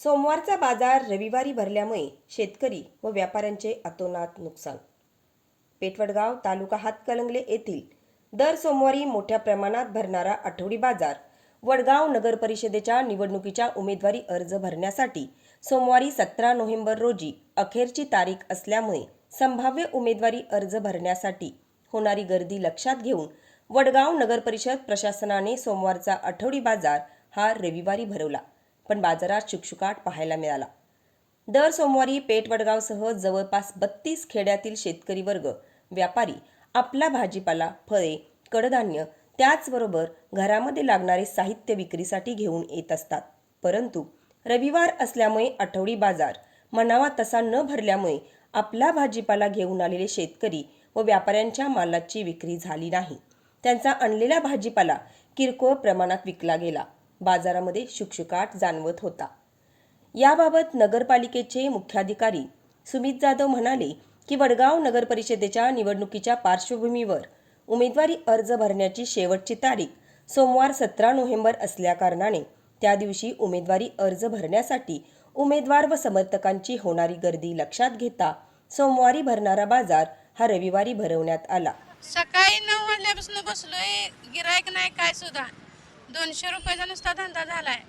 सोमवारचा बाजार रविवारी भरल्यामुळे शेतकरी व व्यापाऱ्यांचे अतोनात नुकसान. पेटवडगाव तालुका हातकलंगले येथील दर सोमवारी मोठ्या प्रमाणात भरणारा आठवडी बाजार वडगाव नगर परिषदेच्या निवडणुकीच्या उमेदवारी अर्ज भरण्यासाठी सोमवारी सतरा नोव्हेंबर रोजी अखेरची तारीख असल्यामुळे संभाव्य उमेदवारी अर्ज भरण्यासाठी होणारी गर्दी लक्षात घेऊन वडगाव नगर परिषद प्रशासनाने सोमवारचा आठवडी बाजार हा रविवारी भरवला. पण बाजारात शुकशुकाट पाहायला मिळाला. दर सोमवारी पेठवडगावसह जवळपास बत्तीस खेड्यातील शेतकरी वर्ग व्यापारी आपला भाजीपाला फळे कडधान्य त्याचबरोबर घरामध्ये लागणारे साहित्य विक्रीसाठी घेऊन येत असतात. परंतु रविवार असल्यामुळे आठवडी बाजार म्हणावा तसा न भरल्यामुळे आपला भाजीपाला घेऊन आलेले शेतकरी व व्यापाऱ्यांच्या मालाची विक्री झाली नाही. त्यांचा आणलेला भाजीपाला किरकोळ प्रमाणात विकला गेला. बाजारामध्ये शुकशुकाट जाणवत होता. याबाबत नगरपालिकेचे मुख्याधिकारी सुमित जाधव म्हणाले की वडगाव नगरपरिषदेच्या निवडणुकीच्या पार्श्वभूमीवर उमेदवारी अर्ज भरण्याची शेवटची तारीख सोमवार सतरा नोव्हेंबर असल्याकारणाने त्या दिवशी उमेदवारी अर्ज भरण्यासाठी उमेदवार व समर्थकांची होणारी गर्दी लक्षात घेता सोमवारी भरणारा बाजार हा रविवारी भरवण्यात आला. सकाळी नऊ वाजल्यापासून बसलोय. गिरायक नाही काय सुद्धा. दोनशे रुपयाचा नुसता धंदा झालाय.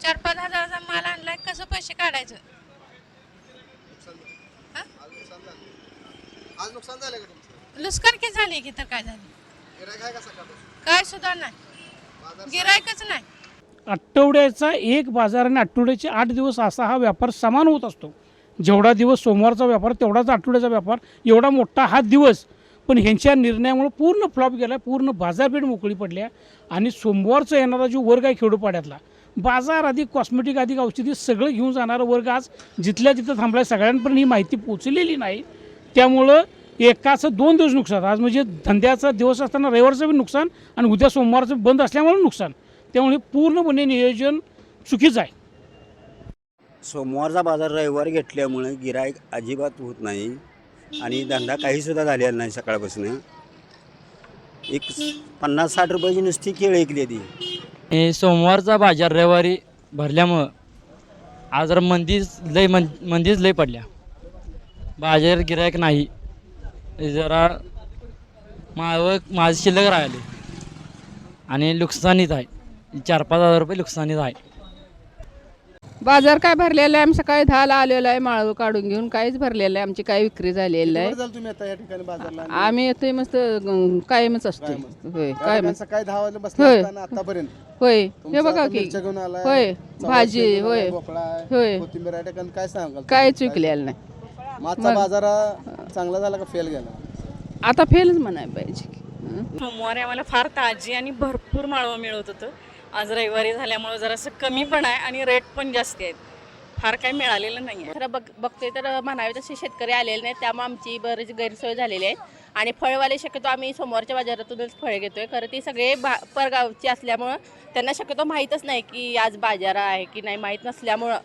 चार पाच हजाराचा माल आणलाय कसं पैसे काढायचं? हा? आज नुकसान झालं का तुमचं? लुस्कान की झाली की तर काय झालं? गिरायक आहे का सकाळपासून? काय सुद्धा नाही. गिरायकच नाही. आठवड्याचा एक बाजार आणि आठवड्याचे आठ दिवस असा हा व्यापार समान होत असतो. जेवढा दिवस सोमवारचा व्यापार तेवढाच आठवड्याचा व्यापार एवढा मोठा हा दिवस पण ह्यांच्या निर्णयामुळे पूर्ण फ्लॉप गेला पूर्ण बाजारपेठ मोकळी पडल्या आणि सोमवारचा येणारा जो वर्ग आहे खेडोपाड्यातला बाजार अधिक कॉस्मेटिक अधिक औषधी सगळं घेऊन जाणारा वर्ग आज जिथल्या तिथं थांबला सगळ्यांपर्यंत ही माहिती पोचलेली नाही. त्यामुळं एकाचं दोन दिवस नुकसान आज म्हणजे धंद्याचा दिवस असताना रविवारचं बी नुकसान आणि उद्या सोमवारचं बंद असल्यामुळे नुकसान. त्यामुळे पूर्णपणे नियोजन चुकीचं आहे. सोमवारचा बाजार रविवार घेतल्यामुळे गिराईक अजिबात होत नाही. आणि धंदा काहीसुद्धा झालेला नाही सकाळपासून. एक पन्नास साठ रुपयाची नुसती केळ ऐकली ती. हे सोमवारचा बाजार रविवारी भरल्यामुळं आज जर मंदीच लय मन मंदीच लय पडल्या. बाजार गिरायक नाही. जरा माव माझं शिल्लक राहिले. आणि नुकसानीत आहे. चार पाच हजार रुपये नुकसानीत आहे. बाजार काय भरलेला आहे? आम्ही सकाळी दहाला आलेलो आहे माळव काढून घेऊन काहीच भरलेलं आहे. आमची काही विक्री झालेली आहे. झालं तुम्ही आता या ठिकाणी बाजारला? आणि आम्ही येतोय मस्त अं, कायमच असतो होय कायम सकाळी दहा वाजले बसले होय. आतापर्यंत. होय. हे बघा की. मिरच्या घेऊन आलाय, होय. चवळी भाजी आलाय, होय. भोपळा आहे, होय. कोथिंबीर आहे ठिकाणी काय सांगाल काहीच विकलेलं नाही. मागचा बाजार हा चांगला झाला का फेल गेला? आता फेलच म्हणायला पाहिजे हं. सोमवारी आम्हाला फार ताजी आणि भरपूर माळवं मिळत होतं. आज रविवारी झाल्यामुळं जरासं कमी पण आहे आणि रेट पण जास्त आहेत. फार काही मिळालेलं नाही आहे खरं बघ बघतोय तर म्हणावे तसे शेतकरी आलेले नाहीत त्यामुळे आमची बरीच गैरसोय झालेली आहे. आणि फळवाले शक्यतो आम्ही सोमवारच्या बाजारातूनच फळे घेतोय. खरं ती सगळे बा परगावची असल्यामुळं त्यांना शक्यतो माहीतच नाही की आज बाजार आहे की नाही माहीत नसल्यामुळं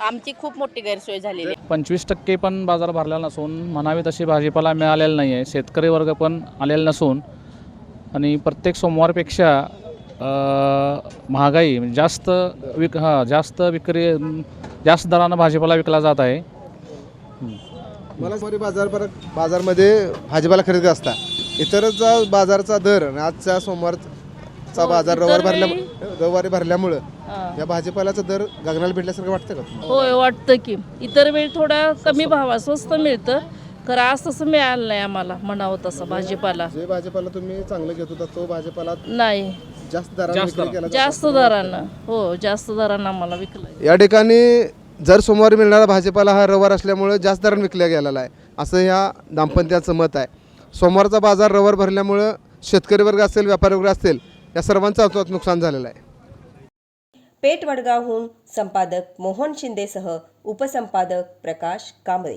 आमची खूप मोठी गैरसोय झालेली आहे. पंचवीस टक्के पण बाजार भरलेला नसून म्हणावी तशी भाजीपाला मिळालेला नाही आहे शेतकरी वर्ग पण आलेला नसून आणि प्रत्येक सोमवारपेक्षा महागाई म्हणजे जास्त विक हां जास्त विक्री जास्त दरानं भाजीपाला विकला जात आहे. मला सोमवारी बाजार परत बाजारमध्ये भाजीपाला खरेदी असता. इतरचा बाजारचा दर आणि आजच्या सोमवारचा बाजार रविवार भरल्या रविवारी भरल्यामुळं या भाजीपाल्याचा दर गगनाला भेटल्यासारखं वाटतं का होय वाटतं की. इतर वेळी थोडा कमी भावा स्वस्त मिळतं. खरं आज तसं मिळालं नाही आम्हाला म्हणावं तसं भाजीपाला. जे भाजीपाला तुम्ही चांगलं घेत होता तो भाजीपाला नाही. जास्त दराने. जास्त हो जास्त दरानं आम्हाला विकलं या ठिकाणी जर सोमवारी मिळणारा भाजीपाला हा रविवार असल्यामुळे जास्त दराने विकला गेलेला आहे. असं ह्या दाम्पत्याचं मत आहे. सोमवारचा बाजार रविवार भरल्यामुळं शेतकरी वर्ग असेल व्यापारी वर्ग असेल या सर्वांचं अतोनात नुकसान झालेलं आहे. पेठ वडगावहून संपादक मोहन शिंदेसह उपसंपादक प्रकाश कांबळे.